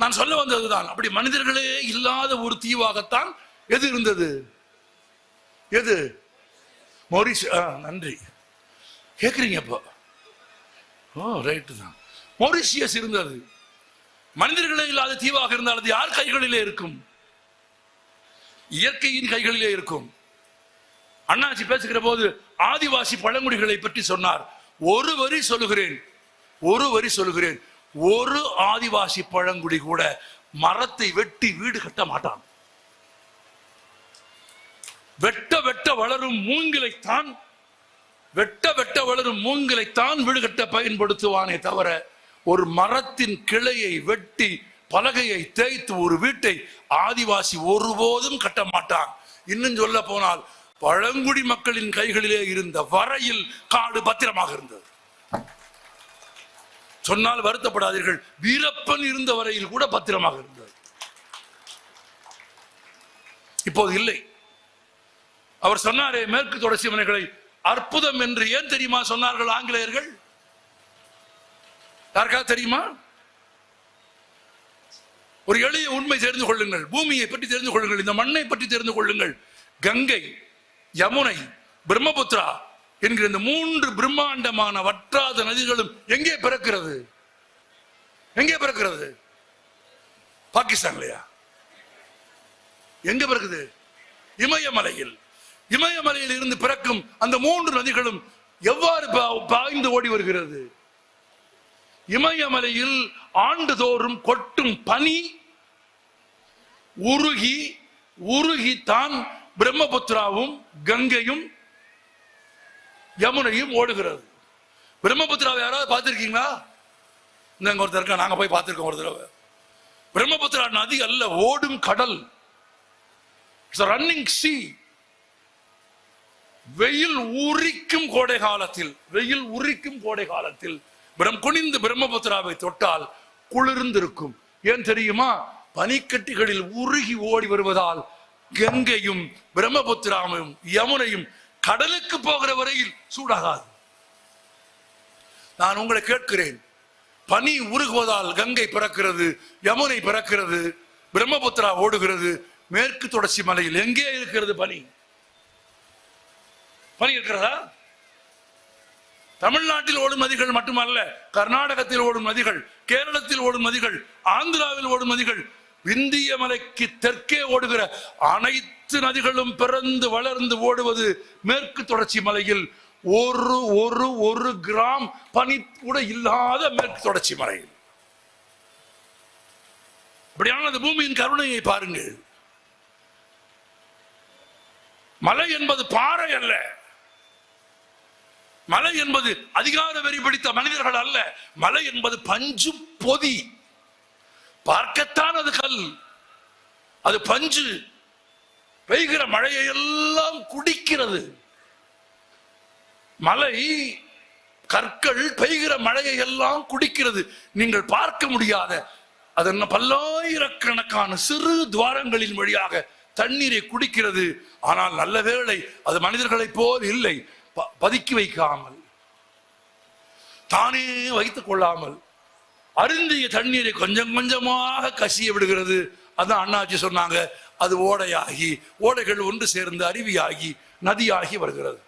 நான் சொல்ல வந்ததுதான். அப்படி மனிதர்களே இல்லாத ஒரு தீவாகத்தான் எது இருந்தது? எது? மொரிஷ் ஆ, நன்றி. கேக்குறீங்க இப்போ ஓ ரைட்டு தான். மொரிஷியஸ் இருந்தது. மனிதர்களே இல்லாத தீவாக இருந்தால் அது யார் கைகளிலே இருக்கும்? இயற்கையின் கைகளிலே இருக்கும். அண்ணாச்சி பேசுகிற போது ஆதிவாசி பழங்குடிகளை பற்றி சொன்னார். ஒரு வரி சொல்லுகிறேன். ஒரு வரி சொல்லுகிறேன். ஒரு ஆதிவாசி பழங்குடி கூட மரத்தை வெட்டி வீடு கட்ட மாட்டான். வெட்ட வெட்ட வளரும் மூங்கிலைத்தான் வெட்ட வெட்ட வளரும் மூங்கிலைத்தான் வீடு கட்ட பயன்படுத்துவானே தவிர ஒரு மரத்தின் கிளையை வெட்டி பலகையை தேய்த்து ஒரு வீட்டை ஆதிவாசி ஒருபோதும் கட்ட மாட்டான். இன்னும் சொல்ல போனால் பழங்குடி மக்களின் கைகளிலே இருந்த வரையில் காடு பத்திரமாக இருந்தது. சொன்னால் வருத்தப்படாதீர்கள். வீரப்பன் இருந்த வரையில் கூட பத்திரமாக இருந்தது இப்போது இல்லை. அவர் சொன்னாரே மேற்கு தொடர்ச்சி மனைகளை அற்புதம் என்று ஏன் தெரியுமா சொன்னார்கள் ஆங்கிலேயர்கள்? யாருக்காவது தெரியுமா? ஒரு எளிய உண்மை தெரிந்து கொள்ளுங்கள். பூமியை பற்றி தெரிந்து கொள்ளுங்கள். இந்த மண்ணை பற்றி தெரிந்து கொள்ளுங்கள். கங்கை யமுனை பிரம்மபுத்திரா என்கிற இந்த மூன்று பிரம்மாண்டமான வற்றாத நதிகளும் எங்கே பிறக்கிறது? எங்கே பிறக்கிறது? பாகிஸ்தான்லயா எங்க பிறகுது இமயமலையில். இமயமலையில் இருந்து பிறக்கும் அந்த மூன்று நதிகளும் எவ்வாறு பா- பாய்ந்து ஓடி வருகிறது? இமயமலையில் ஆண்டுதோறும் கொட்டும் பனி உருகி உருகி தான் பிரம்மபுத்திராவும் கங்கையும் யமுனையும் ஓடுகிறது. பிரம்மபுத்திராவை யாராவது பார்த்துருக்கீங்களா? இந்த ஒருத்தர் இருக்கா நாங்க போய் பார்த்துருக்கோம் ஒரு தடவை. பிரம்மபுத்திரா நதி அல்ல ஓடும் கடல். ரன்னிங் சி வெயில் உரிக்கும் கோடை காலத்தில் வெயில் உரிக்கும் கோடை காலத்தில் பிரம் குனிந்து பிரம்மபுத்திராவை தொட்டால் குளிர்ந்திருக்கும். ஏன் தெரியுமா? பனிக்கட்டிகளில் உருகி ஓடி வருவதால் கங்கையும் பிரம்மபுத்திராவையும் யமுனையும் கடலுக்கு போகிற வரையில் சூடாகாது. நான் உங்களை கேட்கிறேன் பனி உருகுவதால் கங்கை பிறக்கிறது யமுனை பிறக்கிறது பிரம்மபுத்திரா ஓடுகிறது மேற்கு தொடர்ச்சி மலையில் எங்கே இருக்கிறது பனி? பனி இருக்கிறதா? தமிழ்நாட்டில் ஓடும் நதிகள் மட்டுமல்ல கர்நாடகத்தில் ஓடும் நதிகள் கேரளத்தில் ஓடும் நதிகள் ஆந்திராவில் ஓடும் நதிகள் விந்திய மலைக்கு தெற்கே ஓடுகிற அனைத்து நதிகளும் பிறந்து வளர்ந்து ஓடுவது மேற்கு தொடர்ச்சி மலையில். ஒரு ஒரு ஒரு கிராம் பனி கூட இல்லாத மேற்கு தொடர்ச்சி மலையில். அப்படியான அந்த பூமியின் கருணையை பாருங்கள். மலை என்பது பாறை அல்ல. மலை என்பது அதிகார வெறி பிடித்த மனிதர்கள் அல்ல. மலை என்பது பஞ்சு பொதி. பார்க்கத்தான் அது கல். அது பஞ்சு. பெய்கிற மழையை எல்லாம் குடிக்கிறது. மலை கற்கள் பெய்கிற மழையை எல்லாம் குடிக்கிறது. நீங்கள் பார்க்க முடியாத அதன் பல்லாயிரக்கணக்கான சிறு துவாரங்களின் வழியாக தண்ணீரை குடிக்கிறது. ஆனால் நல்ல வேளை அது மனிதர்களைப் போல் இல்லை. ப- பதுக்கி வைக்காமல் தானே வைத்துக் கொள்ளாமல் அருந்திய தண்ணீரை கொஞ்சம் கொஞ்சமாக கசிய விடுகிறது. அதான் அண்ணாச்சி சொன்னாங்க அது ஓடையாகி ஓடைகள் ஒன்று சேர்ந்து அருவியாகி நதியாகி வருகிறது.